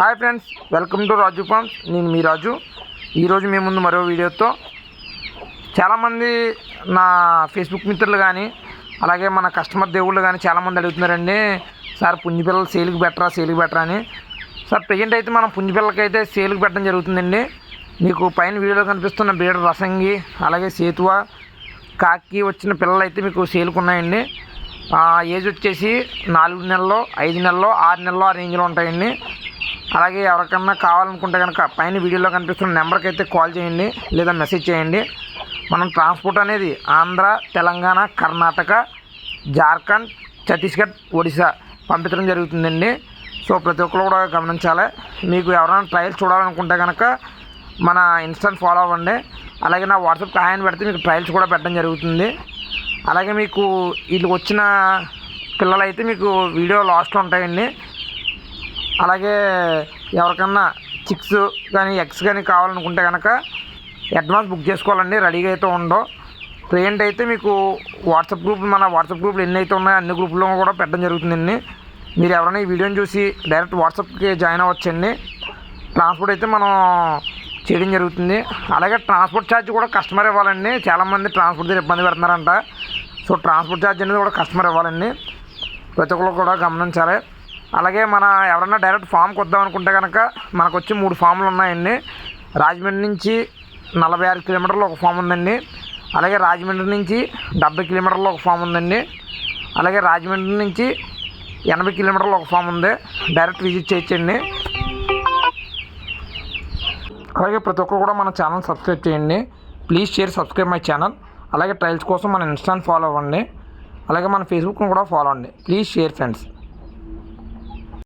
Hi friends welcome to Raju farms నేను మీ రాజు. ఈరోజు మీ ముందు మరో వీడియోతో చాలామంది నా ఫేస్బుక్ మిత్రులు కానీ అలాగే మన కస్టమర్ దేవుళ్ళు కానీ చాలామంది అడుగుతున్నారండి సార్ పుంజిపిల్లలు సేల్కి బెటరా సేల్కి బెటరా అని. సార్ ప్రజెంట్ అయితే మనం పుంజిపిల్లలకి అయితే సేల్కి పెట్టడం జరుగుతుందండి. మీకు పైన వీడియోలో కనిపిస్తున్న బీడ రసంగి అలాగే సేతువ కాకి వచ్చిన పిల్లలు అయితే మీకు సేల్కి ఉన్నాయండి. ఏజ్ వచ్చేసి నాలుగు నెలల్లో ఐదు నెలల్లో ఆరు నెలల్లో ఆ రేంజ్లో ఉంటాయండి. అలాగే ఎవరికన్నా కావాలనుకుంటే కనుక పైన వీడియోలో కనిపిస్తున్న నెంబర్కి అయితే కాల్ చేయండి లేదా మెసేజ్ చేయండి. మనం ట్రాన్స్పోర్ట్ అనేది ఆంధ్ర తెలంగాణ కర్ణాటక జార్ఖండ్ ఛత్తీస్గఢ్ ఒడిశా పంపించడం జరుగుతుందండి. సో ప్రతి ఒక్కరు కూడా గమనించాలి. మీకు ఎవరైనా ట్రయల్స్ చూడాలనుకుంటే కనుక మన ఇన్స్టాని ఫాలో అవ్వండి. అలాగే నా వాట్సాప్ హాయ్ పెడితే మీకు ట్రయల్స్ కూడా పెట్టడం జరుగుతుంది. అలాగే మీకు వీళ్ళు వచ్చిన పిల్లలైతే మీకు వీడియో లాస్ట్లో ఉంటాయండి. అలాగే ఎవరికన్నా చిక్స్ కానీ ఎగ్స్ కానీ కావాలనుకుంటే కనుక అడ్వాన్స్ బుక్ చేసుకోవాలండి. రెడీగా అయితే ఉండవు పేమెంట్ అయితే మీకు వాట్సాప్ గ్రూప్ మన వాట్సాప్ గ్రూపులు ఎన్ని అయితే ఉన్నాయో అన్ని గ్రూపుల్లో కూడా పెట్టడం జరుగుతుందండి మీరు ఎవరైనా ఈ వీడియోని చూసి డైరెక్ట్ వాట్సాప్కి జాయిన్ అవ్వచ్చండి. ట్రాన్స్పోర్ట్ అయితే మనం చేయడం జరుగుతుంది. అలాగే ట్రాన్స్పోర్ట్ ఛార్జ్ కూడా కస్టమర్ ఇవ్వాలండి. చాలామంది ట్రాన్స్పోర్ట్ దగ్గర ఇబ్బంది పెడుతున్నారంట. సో ట్రాన్స్పోర్ట్ ఛార్జ్ అనేది కూడా కస్టమర్ ఇవ్వాలండి. ప్రతి ఒక్కరు కూడా గమనించాలి. అలాగే మన ఎవరన్నా డైరెక్ట్ ఫామ్కి వద్దాం అనుకుంటే కనుక మనకు వచ్చి మూడు ఫామ్లు ఉన్నాయండి. రాజమండ్రి నుంచి నలభై ఆరు కిలోమీటర్లు ఒక ఫామ్ ఉందండి. అలాగే రాజమండ్రి నుంచి డెబ్బై కిలోమీటర్లు ఒక ఫామ్ ఉందండి. అలాగే రాజమండ్రి నుంచి ఎనభై కిలోమీటర్లు ఒక ఫామ్ ఉంది. డైరెక్ట్ విజిట్ చేయొచ్చండి. అలాగే ప్రతి ఒక్కరు కూడా మన ఛానల్ సబ్స్క్రైబ్ చేయండి. Please share subscribe my channel. అలాగే ట్రయల్స్ కోసం మన ఇన్స్టాని ఫాలో అవ్వండి. అలాగే మన ఫేస్బుక్ను కూడా ఫాలో అవ్వండి. Please share friends.